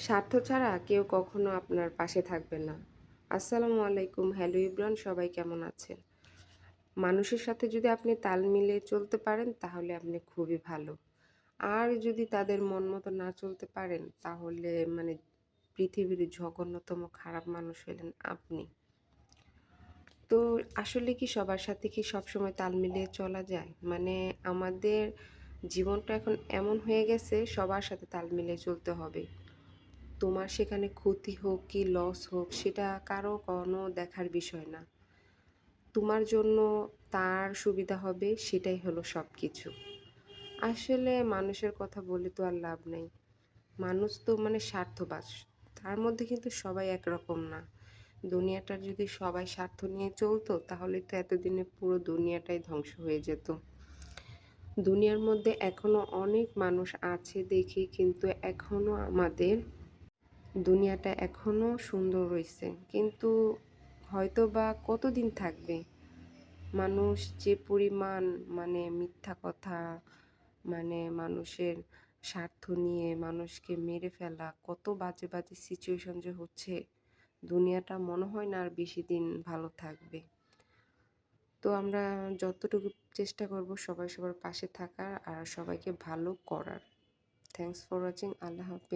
স্বার্থ ছাড়া কেউ কখনো আপনার পাশে থাকবে না। আসসালামু আলাইকুম, হ্যালো ইব্রান, সবাই কেমন আছেন? মানুষের সাথে যদি আপনি তাল মিলিয়ে চলতে পারেন, তাহলে আপনি খুবই ভালো। আর যদি তাদের মন মতো না চলতে পারেন, তাহলে মানে পৃথিবীর জঘন্যতম খারাপ মানুষ হলেন আপনি। তো আসলে কি সবার সাথে কি সবসময় তাল মিলিয়ে চলা যায়? মানে আমাদের জীবনটা এখন এমন হয়ে গেছে, সবার সাথে তাল মিলিয়ে চলতে হবে। তোমার সেখানে ক্ষতি হোক কি লস হোক, সেটা কারও কোনো দেখার বিষয় না। তোমার জন্য তার সুবিধা হবে, সেটাই হলো সব কিছু আসলে মানুষের কথা বলে তো আর লাভ নেই। মানুষ তো মানে স্বার্থবাস তার মধ্যে কিন্তু সবাই একরকম না। দুনিয়াটার যদি সবাই স্বার্থ নিয়ে চলতো, তাহলে তো এতদিনে পুরো দুনিয়াটাই ধ্বংস হয়ে যেত। দুনিয়ার মধ্যে এখনও অনেক মানুষ আছে দেখি, কিন্তু এখনও আমাদের দুনিয়াটা এখনও সুন্দর রয়েছে কিন্তু হয়তো বা কতদিন থাকবে? মানুষ যে পরিমাণ মানে মিথ্যা কথা মানে মানুষের স্বার্থ নিয়ে মানুষকে মেরে ফেলা, কত বাজে বাজে সিচুয়েশন যে হচ্ছে, দুনিয়াটা মনে হয় না আর বেশি দিন ভালো থাকবে। তো আমরা যতটুকু চেষ্টা করব সবাই সবার পাশে থাকার আর সবাইকে ভালো করার। থ্যাংকস ফর ওয়াচিং আল্লাহ হাফিজ।